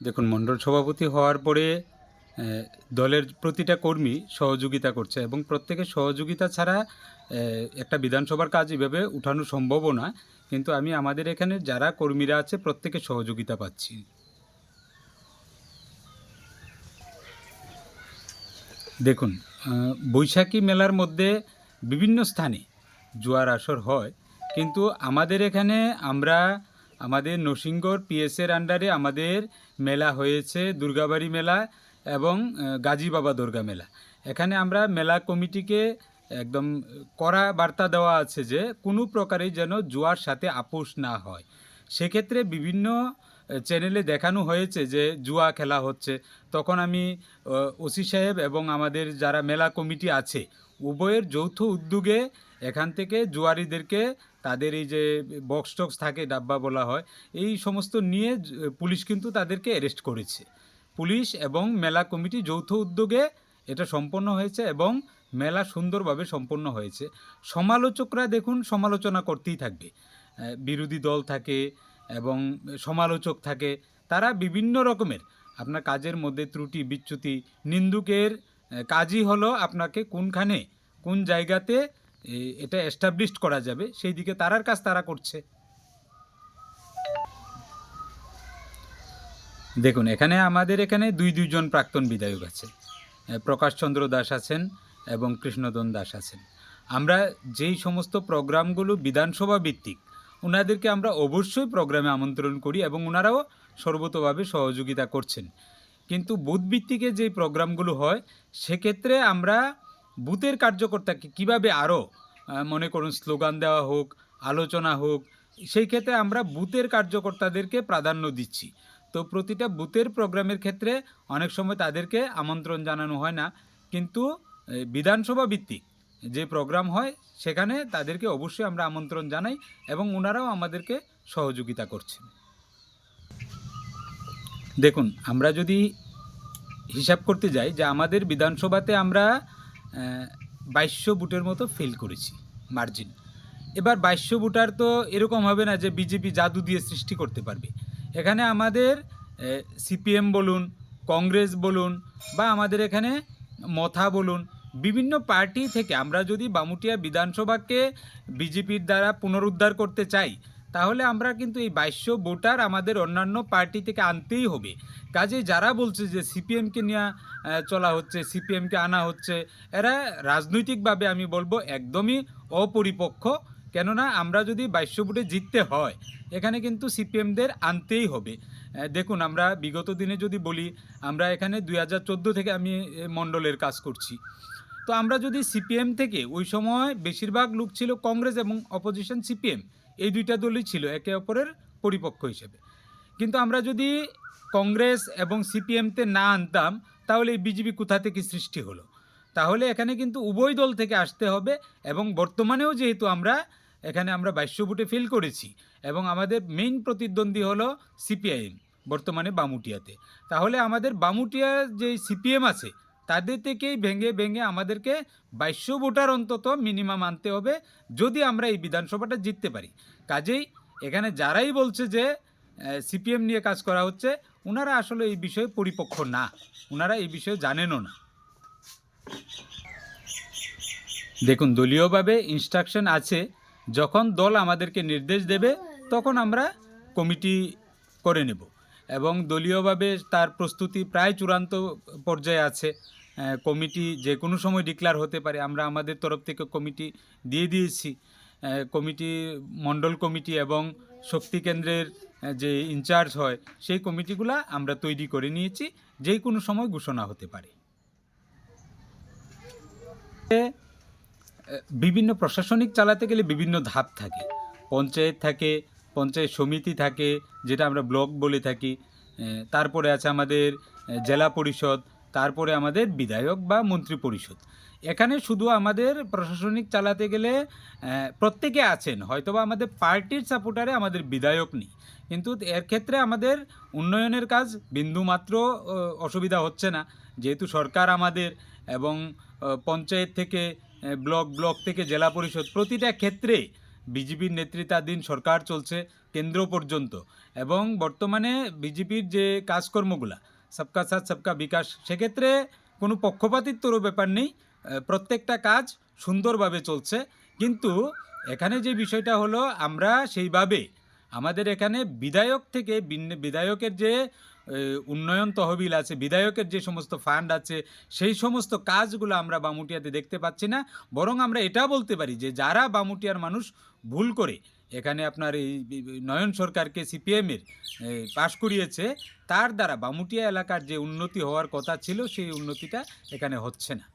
দেখুন মণ্ডল সভাপতি হওয়ার পরে দলের প্রতিটা কর্মী সহযোগিতা করছে এবং প্রত্যেকের সহযোগিতা ছাড়া একটা বিধানসভার কাজ এভাবে উঠানো সম্ভবও না। কিন্তু আমি আমাদের এখানে যারা কর্মীরা আছে প্রত্যেকে সহযোগিতা পাচ্ছি। দেখুন বৈশাখী মেলার মধ্যে বিভিন্ন স্থানে জুয়ার আসর হয়, কিন্তু আমাদের এখানে আমরা আমাদের নরসিংগড় পিএসের আন্ডারে আমাদের মেলা হয়েছে, দুর্গাবাড়ি মেলা এবং গাজী বাবা দুর্গা মেলা। এখানে আমরা মেলা কমিটিকে একদম কড়া বার্তা দেওয়া আছে যে, কোনো প্রকারেই যেন জুয়ার সাথে আপোষ না হয়। সেক্ষেত্রে বিভিন্ন চ্যানেলে দেখানো হয়েছে যে, জুয়া খেলা হচ্ছে। তখন আমি ওসি সাহেব এবং আমাদের যারা মেলা কমিটি আছে, উভয়ের যৌথ উদ্যোগে এখান থেকে জুয়ারিদেরকে তাদের এই যে বক্স টক্স থাকে, ডাব্বা বলা হয়, এই সমস্ত নিয়ে পুলিশ কিন্তু তাদেরকে অ্যারেস্ট করেছে। পুলিশ এবং মেলা কমিটি যৌথ উদ্যোগে এটা সম্পন্ন হয়েছে এবং মেলা সুন্দরভাবে সম্পন্ন হয়েছে। সমালোচকরা দেখুন, সমালোচনা করতেই থাকবে। বিরোধী দল থাকে এবং সমালোচক থাকে, তারা বিভিন্ন রকমের। আপনার কাজের মধ্যে ত্রুটি, বিচ্যুতি, নিন্দুকের কাজই হলো আপনাকে কোনখানে, কোন জায়গাতে এটা এস্টাবলিশড করা যাবে। সেই দিকে তারার কাজ তারা করছে। দেখুন, এখানে আমাদের এখানে দুই, দুইজন প্রাক্তন বিধায়ক আছে। প্রকাশচন্দ্র দাস আছেন এবং কৃষ্ণদন দাস আছেন। আমরা যেই সমস্ত প্রোগ্রামগুলো বিধানসভা ভিত্তিক ওনাদেরকে আমরা অবশ্যই প্রোগ্রামে আমন্ত্রণ করি এবং ওনারাও সর্বতভাবে সহযোগিতা করছেন। কিন্তু বুথ ভিত্তিকে যেই প্রোগ্রামগুলো হয়, সেক্ষেত্রে আমরা বুথের কার্যকর্তাকে কীভাবে আরও মনে করুন, স্লোগান দেওয়া হোক, আলোচনা হোক, সেই ক্ষেত্রে আমরা বুথের কার্যকর্তাদেরকে প্রাধান্য দিচ্ছি। তো প্রতিটা বুথের প্রোগ্রামের ক্ষেত্রে অনেক সময় তাদেরকে আমন্ত্রণ জানানো হয় না, কিন্তু বিধানসভা ভিত্তিক যে প্রোগ্রাম হয়, সেখানে তাদেরকে অবশ্যই আমরা আমন্ত্রণ জানাই এবং ওনারাও আমাদেরকে সহযোগিতা করছেন। দেখুন, আমরা যদি হিসাব করতে যাই যে আমাদের বিধানসভাতে আমরা বাইশশো বুটের মতো ফেল করেছি মার্জিন এবার বাইশশো বুটার তো এরকম হবে না যে বিজেপি জাদু দিয়ে সৃষ্টি করতে পারবে। এখানে আমাদের সিপিএম বলুন, কংগ্রেস বলুন, বা আমাদের এখানে মথা বলুন, বিভিন্ন পার্টি থেকে আমরা যদি বামুটিয়া বিধানসভাকে বিজেপির দ্বারা পুনরুদ্ধার করতে চাই তাহলে আমরা কিন্তু এই বাইশশো ভোটার আমাদের অন্যান্য পার্টি থেকে আনতেই হবে। কাজে যারা বলছে যে সিপিএমকে নিয়ে চলা হচ্ছে, সিপিএমকে আনা হচ্ছে, এরা রাজনৈতিকভাবে আমি বলব একদমই অপরিপক্ষ কেননা আমরা যদি বাইশশো ভোটে জিততে হয়, এখানে কিন্তু সিপিএমদের আনতেই হবে। দেখুন, আমরা বিগত দিনে যদি বলি, আমরা এখানে দুই হাজার চোদ্দ থেকে আমি মণ্ডলের কাজ করছি। তো আমরা যদি সিপিএম থেকে ওই সময় বেশিরভাগ লোক ছিল কংগ্রেস এবং অপোজিশন সিপিএম এই দুইটা দলই ছিল একে অপরের পরিপক্ষ হিসেবে। কিন্তু আমরা যদি কংগ্রেস এবং সিপিএমতে না আনতাম, তাহলে এই বিজেপি কোথা থেকে সৃষ্টি হলো? তাহলে এখানে কিন্তু উভয় দল থেকে আসতে হবে এবং বর্তমানেও যেহেতু আমরা এখানে আমরা বাইশশো ভোটে ফেল করেছি এবং আমাদের মেইন প্রতিদ্বন্দ্বী হলো সিপিআইএম বর্তমানে বামুটিয়াতে। তাহলে আমাদের বামুটিয়া যে সিপিএম আছে তাদের থেকেই ভেঙে ভেঙে আমাদেরকে বাইশশো ভোটার অন্তত মিনিমাম আনতে হবে যদি আমরা এই বিধানসভাটা জিততে পারি। কাজেই এখানে যারাই বলছে যে সিপিএম নিয়ে কাজ করা হচ্ছে ওনারা আসলে এই বিষয়ে পরিপক্ষ না। ওনারা এই বিষয়ে জানেনও না। দেখুন, দলীয়ভাবে ইনস্ট্রাকশন আছে। যখন দল আমাদেরকে নির্দেশ দেবে, তখন আমরা কমিটি করে নেব। এবং দলীয়ভাবে তার প্রস্তুতি প্রায় চূড়ান্ত পর্যায়ে আছে। কমিটি যে কোনো সময় ডিক্লার হতে পারে। আমরা আমাদের তরফ থেকে কমিটি দিয়ে দিয়েছি। কমিটি, মণ্ডল কমিটি এবং শক্তি কেন্দ্রের যে ইনচার্জ হয়, সেই কমিটিগুলা আমরা তৈরি করে নিয়েছি। যে কোনো সময় ঘোষণা হতে পারে। বিভিন্ন প্রশাসনিক চালাতে গেলে বিভিন্ন ধাপ থাকে। পঞ্চায়েত থাকে, পঞ্চায়েত সমিতি থাকে, যেটা আমরা ব্লক বলে থাকি। তারপরে আছে আমাদের জেলা পরিষদ তারপরে আমাদের বিধায়ক বা মন্ত্রী পরিষদ। এখানে শুধু আমাদের প্রশাসনিক চালাতে গেলে প্রত্যেকে আছেন, হয়তোবা আমাদের পার্টির সাপোর্টারে আমাদের বিধায়ক নেই। কিন্তু এর ক্ষেত্রে আমাদের উন্নয়নের কাজ বিন্দুমাত্র অসুবিধা হচ্ছে না। যেহেতু সরকার আমাদের এবং পঞ্চায়েত থেকে ব্লক ব্লক থেকে জেলা পরিষদ, প্রতিটা ক্ষেত্রে বিজেপির নেতৃত্বাধীন সরকার চলছে কেন্দ্র পর্যন্ত। এবং বর্তমানে বিজেপির যে কাজকর্মগুলা সবকা সাথ সবকা বিকাশ সেক্ষেত্রে কোনো পক্ষপাতিত্বরও ব্যাপার নেই প্রত্যেকটা কাজ সুন্দরভাবে চলছে কিন্তু এখানে যে বিষয়টা হলো আমরা সেইভাবে আমাদের এখানে বিধায়ক থেকে বিধায়কের যে উন্নয়ন তহবিল আছে বিধায়কের যে সমস্ত ফান্ড আছে সেই সমস্ত কাজগুলো আমরা বামুটিয়াতে দেখতে পাচ্ছি না। বরং আমরা এটা বলতে পারি যে, যারা বামুটিয়ার মানুষ, ভুল করে এখানে আপনার এই নয়ন সরকারকে সিপিএমের পাশ করিয়েছে, তার দ্বারা বামুটিয়া এলাকার যে উন্নতি হওয়ার কথা ছিল, সেই উন্নতিটা এখানে হচ্ছে না।